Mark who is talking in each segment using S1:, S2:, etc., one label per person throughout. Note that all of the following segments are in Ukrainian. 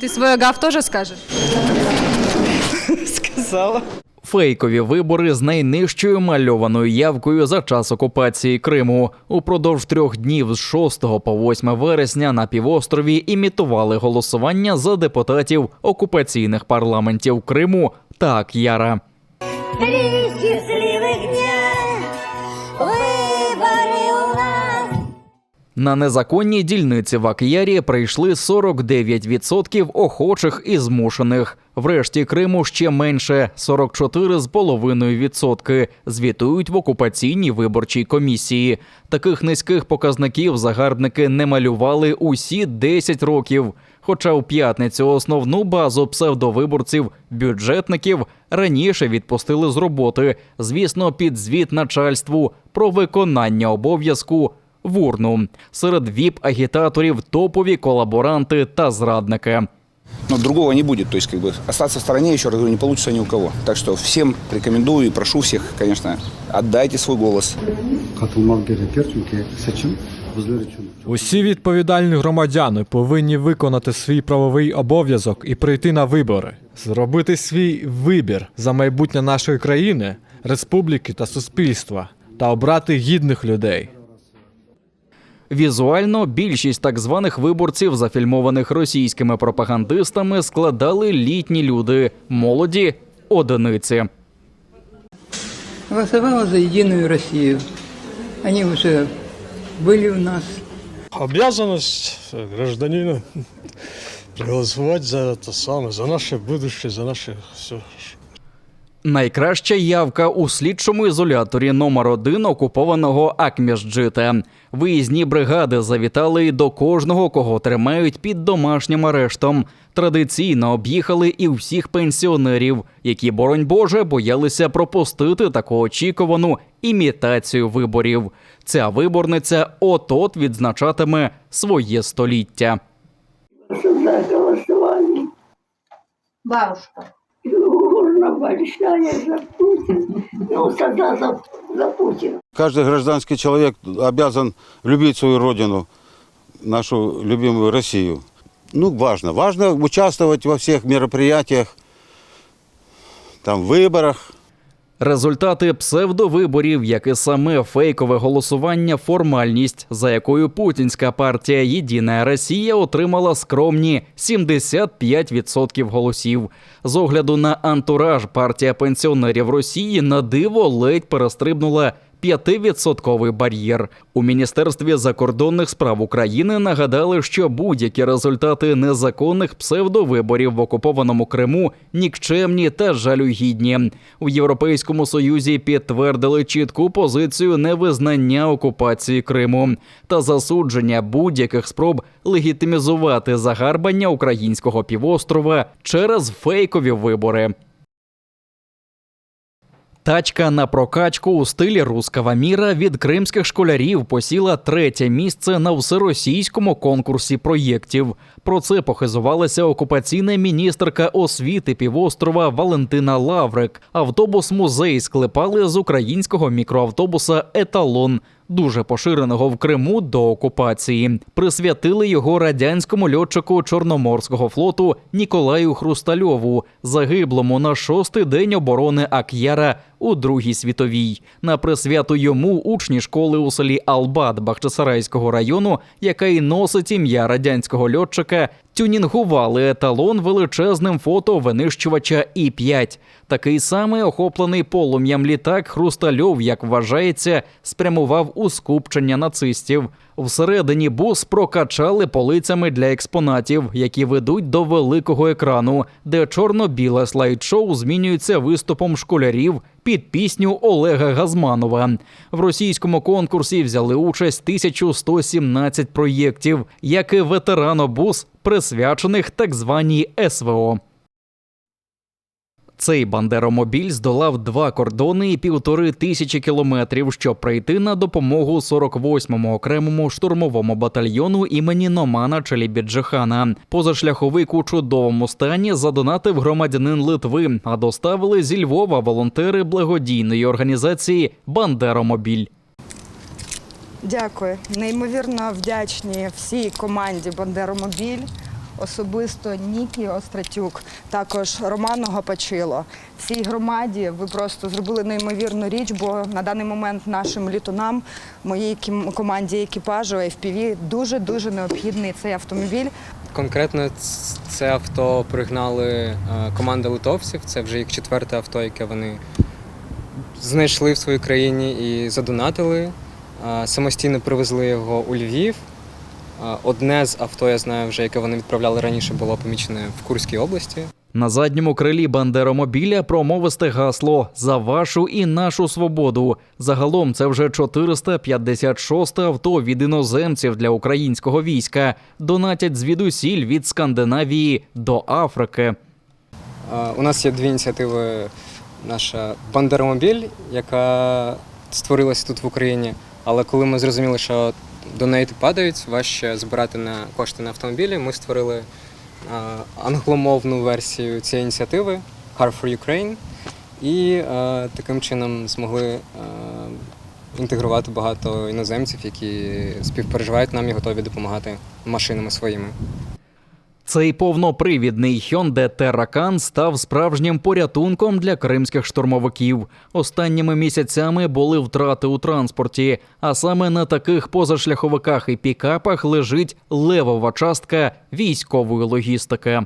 S1: Ты свой гав тоже скажешь?
S2: Сказала.
S3: Фейкові вибори з найнижчою мальованою явкою за час окупації Криму. Упродовж трьох днів з 6 по 8 вересня на півострові імітували голосування за депутатів окупаційних парламентів Криму та Ак'яра. На незаконні дільниці в Ак'ярі прийшли 49% охочих і змушених. Врешті Криму ще менше 44,5% звітують в окупаційній виборчій комісії. Таких низьких показників загарбники не малювали усі 10 років. Хоча у п'ятницю основну базу псевдовиборців бюджетників раніше відпустили з роботи, звісно, під звіт начальству про виконання обов'язку в урну. Серед віп-агітаторів топові колаборанти та зрадники.
S4: Но другого не будет. То есть, как бы, остаться в стороне, еще раз говорю, не получится ни у кого. Так что всем рекомендую и прошу всех, конечно, отдайте свой голос.
S5: Усі відповідальні громадяни повинні виконати свій правовий обов'язок і прийти на вибори, зробити свій вибір за майбутнє нашої країни, республіки та суспільства та обрати гідних людей.
S3: Візуально більшість так званих виборців, зафільмованих російськими пропагандистами, складали літні люди, молоді одиниці.
S6: голосовала за Единую Россию. Они уже были у нас.
S7: Обязанность гражданина проголосовать за это самое, за наше будущее, за наше все.
S3: Найкраща явка у слідчому ізоляторі номер 1 окупованого Акміжджита. Виїзні бригади завітали до кожного, кого тримають під домашнім арештом. Традиційно об'їхали і всіх пенсіонерів, які, боронь Боже, боялися пропустити таку очікувану імітацію виборів. Ця виборниця от-от відзначатиме своє століття.
S1: Бабушка.
S8: Урна большая за Путин. Ну, тогда за, за Путина.
S9: Каждый гражданский человек обязан любить свою родину, нашу любимую Россию. Ну, важно. Важно участвовать во всех мероприятиях, там, выборах.
S3: Результати псевдовиборів, як і саме фейкове голосування, формальність, за якою путінська партія Єдина Росія отримала скромні 75% голосів. З огляду на антураж партія пенсіонерів Росії на диво ледь перестрибнула 5% бар'єр. У Міністерстві закордонних справ України нагадали, що будь-які результати незаконних псевдовиборів в окупованому Криму нікчемні та жалюгідні. У Європейському Союзі підтвердили чітку позицію невизнання окупації Криму та засудження будь-яких спроб легітимізувати загарбання українського півострова через фейкові вибори. Тачка на прокачку у стилі рускава міра від кримських школярів посіла третє місце на всеросійському конкурсі проєктів. Про це похизувалася окупаційна міністерка освіти півострова Валентина Лаврик. Автобус-музей склепали з українського мікроавтобуса Еталон. Дуже поширеного в Криму до окупації, присвятили його радянському льотчику Чорноморського флоту Ніколаю Хрустальову, загиблому на шостий день оборони Ак'яра у Другій світовій. На присвяту йому учні школи у селі Албат Бахчисарайського району, яка й носить ім'я радянського льотчика, тюнінгували еталон величезним фото винищувача І-5. Такий самий охоплений полум'ям літак Хрустальов, як вважається, спрямував у скупчення нацистів. Всередині бус прокачали полицями для експонатів, які ведуть до великого екрану, де чорно-біле слайд-шоу змінюється виступом школярів під пісню Олега Газманова. В російському конкурсі взяли участь 1117 проєктів, як і ветеранобус, присвячених так званій СВО. Цей бандеромобіль здолав два кордони і півтори тисячі кілометрів, щоб прийти на допомогу 48-му окремому штурмовому батальйону імені Номана Челібіджихана. Позашляховик у чудовому стані задонатив громадянин Литви, а доставили зі Львова волонтери благодійної організації Бандеромобіль.
S10: Дякую. Неймовірно вдячні всій команді Бандеромобіль,
S2: особисто Нікі Остратюк, також Роману Гапачило. Всій громаді ви просто зробили неймовірну річ, бо на даний момент нашим літунам, моїй команді екіпажу FPV дуже дуже необхідний цей автомобіль.
S10: Конкретно це авто пригнали е, команда литовців. Це вже їх четверте авто, яке вони знайшли в своїй країні і задонатили. Е, Самостійно привезли його у Львів. Одне з авто, я знаю, вже яке вони відправляли раніше, було помічене в Курській області.
S3: На задньому крилі бандеромобіля промовисте гасло за вашу і нашу свободу. Загалом це вже 456 авто від іноземців для українського війська. Донатять звідусіль від Скандинавії до Африки.
S10: У нас є дві ініціативи. Наша Бандеромобіль, яка створилася тут в Україні. Але коли ми зрозуміли, що донейти падають, важче збирати на кошти на автомобілі, ми створили е, англомовну версію цієї ініціативи Car for Ukraine. І е, таким чином змогли е, інтегрувати багато іноземців, які співпереживають нам і готові допомагати машинами своїми.
S3: Цей повнопривідний Hyundai Terracan став справжнім порятунком для кримських штурмовиків. Останніми місяцями були втрати у транспорті, а саме на таких позашляховиках і пікапах лежить левова частка військової логістики.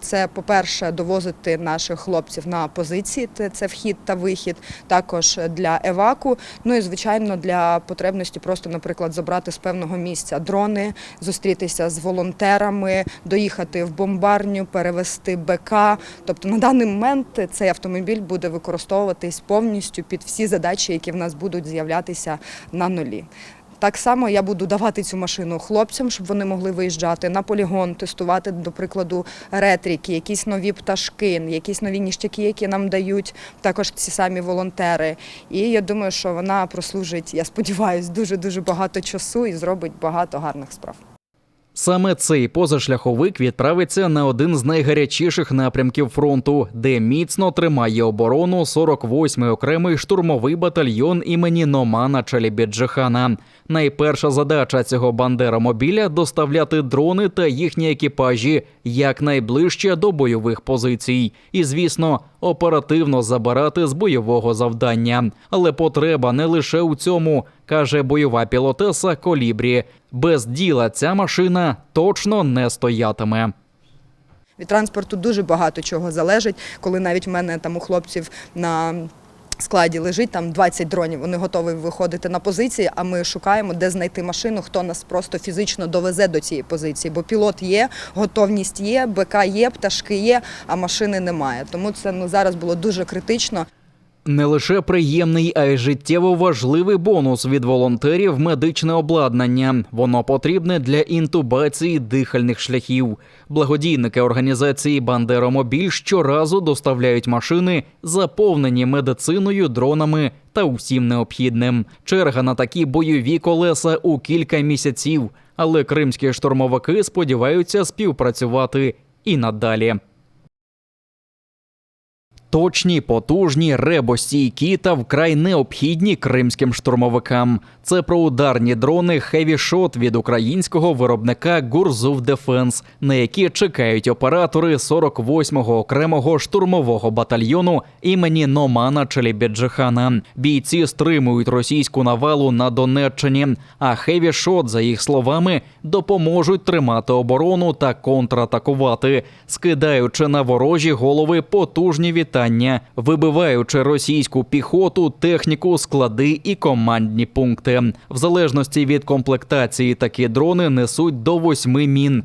S2: Це, по-перше, довозити наших хлопців на позиції, це- вхід та вихід, також для еваку. Ну і звичайно для потребності просто, наприклад, забрати з певного місця дрони, зустрітися з волонтерами, доїхати в бомбарню, перевести БК. Тобто на даний момент цей автомобіль буде використовуватись повністю під всі задачі, які в нас будуть з'являтися на нулі. Так само я буду давати цю машину хлопцям, щоб вони могли виїжджати на полігон, тестувати, до прикладу, ретріки, якісь нові пташки, якісь нові ніштяки, які нам дають також ці самі волонтери. І я думаю, що вона прослужить, я сподіваюся, дуже дуже багато часу і зробить багато гарних справ.
S3: Саме цей позашляховик відправиться на один з найгарячіших напрямків фронту, де міцно тримає оборону 48-й окремий штурмовий батальйон імені Номана Чалібіджихана. Найперша задача цього бандеромобіля доставляти дрони та їхні екіпажі якнайближче до бойових позицій. І, звісно, оперативно забирати з бойового завдання. Але потреба не лише у цьому, каже бойова пілотеса Колібрі. Без діла ця машина точно не стоятиме.
S2: Від транспорту дуже багато чого залежить, коли навіть в мене там у хлопців на складі лежить там 20 дронів. Вони готові виходити на позиції, а ми шукаємо, де знайти машину, хто нас просто фізично довезе до цієї позиції. Бо пілот є, готовність є, БК є, пташки є, а машини немає. Тому це ну зараз було дуже критично.
S3: Не лише приємний, а й життєво важливий бонус від волонтерів медичне обладнання. Воно потрібне для інтубації дихальних шляхів. Благодійники організації Бандеромобіль щоразу доставляють машини, заповнені медициною, дронами та усім необхідним. Черга на такі бойові колеса у кілька місяців. Але кримські штурмовики сподіваються співпрацювати і надалі. Точні, потужні, ребостійкі та вкрай необхідні кримським штурмовикам. Це про ударні дрони Shot від українського виробника Гурзув Дефенс, на які чекають оператори 48-го окремого штурмового батальйону імені Номана Челібіджихана. Бійці стримують російську навалу на Донеччині. А Shot, за їх словами, допоможуть тримати оборону та контратакувати, скидаючи на ворожі голови потужні вітання, вибиваючи російську піхоту, техніку, склади і командні пункти. В залежності від комплектації такі дрони несуть до восьми мін,